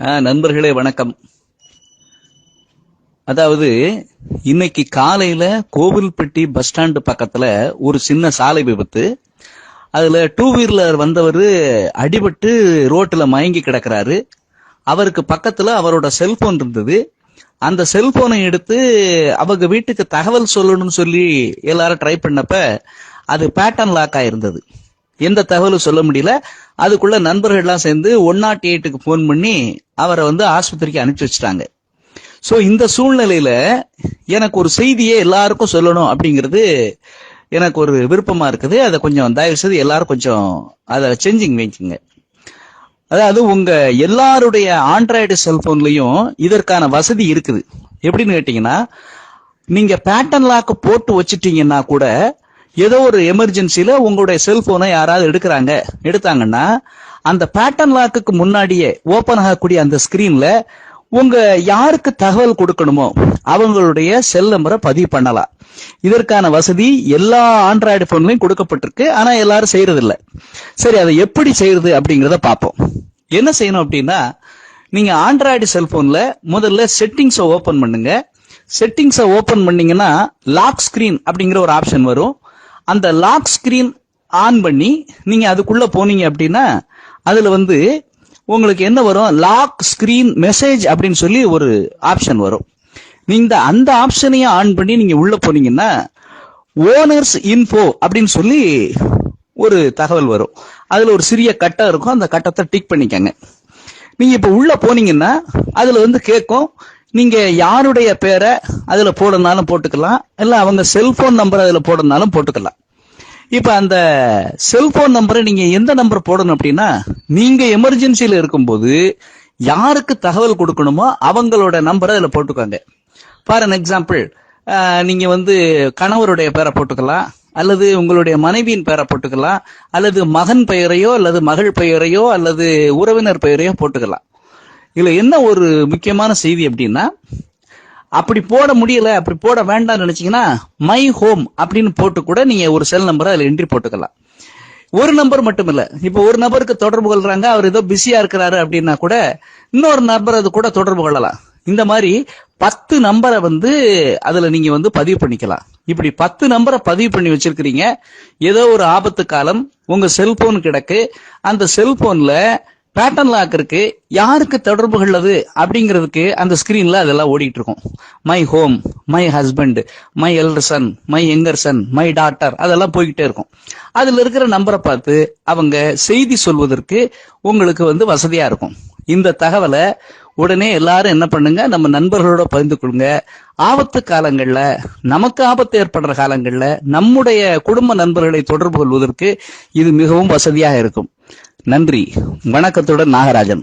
ஆ, நண்பர்களே வணக்கம். அதாவது இன்னைக்கு காலையில கோவில்பட்டி பஸ் ஸ்டாண்டு பக்கத்துல ஒரு சின்ன சாலை விபத்து. அதுல டூ வீலர் வந்தவர் அடிபட்டு ரோட்டில் மயங்கி கிடக்குறாரு. அவருக்கு பக்கத்துல அவரோட செல்போன் இருந்தது. அந்த செல்போனை எடுத்து அவங்க வீட்டுக்கு தகவல் சொல்லணும்னு சொல்லி எல்லாரும் ட்ரை பண்ணப்ப அது பேட்டர்ன் லாக் ஆயிருந்தது. எந்த தகவலும் சொல்ல முடியல. அதுக்குள்ள நண்பர்கள்லாம் சேர்ந்து ஒன் நாட் எயிட்டுக்கு ஃபோன் பண்ணி அவரை வந்து ஆஸ்பத்திரிக்கு அனுப்பிச்சு வச்சிட்டாங்க. சோ இந்த சூழ்நிலையில எனக்கு ஒரு செய்தியை எல்லாருக்கும் சொல்லணும் அப்படிங்கிறது எனக்கு ஒரு விருப்பமா இருக்குது. அதை கொஞ்சம் தயவு செய்து எல்லாரும் கொஞ்சம் அதை செஞ்சிங் வைக்குங்க அதாவது உங்க எல்லாருடைய ஆண்ட்ராய்டு செல்போன்லயும் இதற்கான வசதி இருக்குது. எப்படின்னு கேட்டீங்கன்னா நீங்க பேட்டர்ன் லாக் போட்டு வச்சுட்டீங்கன்னா கூட ஏதோ ஒரு எமர்ஜென்சில உங்களுடைய செல்போனை யாராவது எடுக்கிறாங்க எடுத்தாங்கன்னா அந்த பேட்டர்ன் லாக்குக்கு முன்னாடியே ஓபன் ஆகக்கூடிய அந்த ஸ்கிரீன்ல உங்க யாருக்கு தகவல் கொடுக்கணுமோ அவங்களுடைய செல் நம்பரை பதிவு பண்ணலாம். இதற்கான வசதி எல்லா ஆண்ட்ராய்டு போன்லயும் கொடுக்கப்பட்டிருக்கு ஆனா எல்லாரும் செய்யறது இல்ல சரி அதை எப்படி செய்யறது அப்படிங்கறத பார்ப்போம். என்ன செய்யணும் அப்படின்னா நீங்க ஆண்ட்ராய்டு செல்போன்ல முதல்ல செட்டிங்ஸை ஓபன் பண்ணுங்க. செட்டிங்ஸை ஓபன் பண்ணீங்கன்னா லாக் ஸ்கிரீன் அப்படிங்கிற ஒரு ஆப்ஷன் வரும். அந்த லாக் ஸ்கிரீன் ஆன் பண்ணி நீங்க அதுக்குள்ள போனீங்க அப்படின்னா அதுல வந்து உங்களுக்கு என்ன வரும்? லாக் ஸ்கிரீன் மெசேஜ் அப்படின்னு சொல்லி ஒரு ஆப்ஷன் வரும். நீங்க அந்த ஆப்ஷனையும் ஆன் பண்ணி நீங்க உள்ள போனீங்கன்னா ஓனர்ஸ் இன்ஃபோ அப்படின்னு சொல்லி ஒரு தகவல் வரும். அதுல ஒரு சிறிய கட்டம் இருக்கும். அந்த கட்டத்தை டிக் பண்ணிக்கங்க. நீங்க இப்ப உள்ள போனீங்கன்னா அதுல வந்து கேட்கும் நீங்க யாருடைய பேரை அதுல போடனாலும் போட்டுக்கலாம். இல்ல அவங்க செல்போன் நம்பர் அதுல போடனாலும் போட்டுக்கலாம். இப்ப அந்த செல்போன் நம்பரை நீங்க எந்த நம்பர் போடணும் அப்படின்னா நீங்க எமர்ஜென்சியில இருக்கும்போது யாருக்கு தகவல் கொடுக்கணுமோ அவங்களோட நம்பரை அதுல போட்டுக்கோங்க. ஃபார் அன் எக்ஸாம்பிள் நீங்க வந்து கணவருடைய பேரை போட்டுக்கலாம் அல்லது உங்களுடைய மனைவியின் பேரை போட்டுக்கலாம் அல்லது மகன் பெயரையோ அல்லது மகள் பெயரையோ அல்லது உறவினர் பெயரையோ போட்டுக்கலாம். இதுல என்ன ஒரு முக்கியமான செய்தி அப்படின்னா அப்படி போட முடியல அப்படி போட வேண்டாம்னு நினைச்சீங்கன்னா மை ஹோம் அப்படின்னு போட்டு கூட நீங்க ஒரு செல் நம்பரை அதுல என்ட்ரி போட்டுக்கலாம். ஒரு நம்பர் மட்டும் இல்ல. இப்ப ஒரு நபருக்கு தொடர்பு கொள்றாங்க அவர் ஏதோ பிஸியா இருக்கிறாரு அப்படின்னா கூட இன்னொரு நபர் அது கூட தொடர்பு கொள்ளலாம். இந்த மாதிரி பத்து நம்பரை வந்து அதுல நீங்க வந்து பதிவு பண்ணிக்கலாம். இப்படி பத்து நம்பரை பதிவு பண்ணி வச்சிருக்கிறீங்க ஏதோ ஒரு ஆபத்து காலம் உங்க செல்போன் கிடக்கு அந்த செல்போன்ல பேட்டர்ன் லாக் இருக்கு. யாருக்கு தொடர்பு கொள்ளது அப்படிங்கிறதுக்கு அந்த ஸ்கிரீன்ல அதெல்லாம் ஓடிட்டு இருக்கும். My home my husband my elder son my younger son my daughter அதெல்லாம் போய்கிட்டே இருக்கும். அதுல இருக்கிற நம்பரை பார்த்து அவங்க செய்தி சொல்வதற்கு உங்களுக்கு வந்து வசதியா இருக்கும். இந்த தகவலை உடனே எல்லாரும் என்ன பண்ணுங்க நம்ம நண்பர்களோட பகிர்ந்து கொள்ளுங்க. ஆபத்து காலங்கள்ல நமக்கு ஆபத்து ஏற்படுற காலங்கள்ல நம்முடைய குடும்ப நண்பர்களை தொடர்பு கொள்வதற்கு இது மிகவும் வசதியாக இருக்கும். நன்றி. வணக்கத்துடன் நாகராஜன்.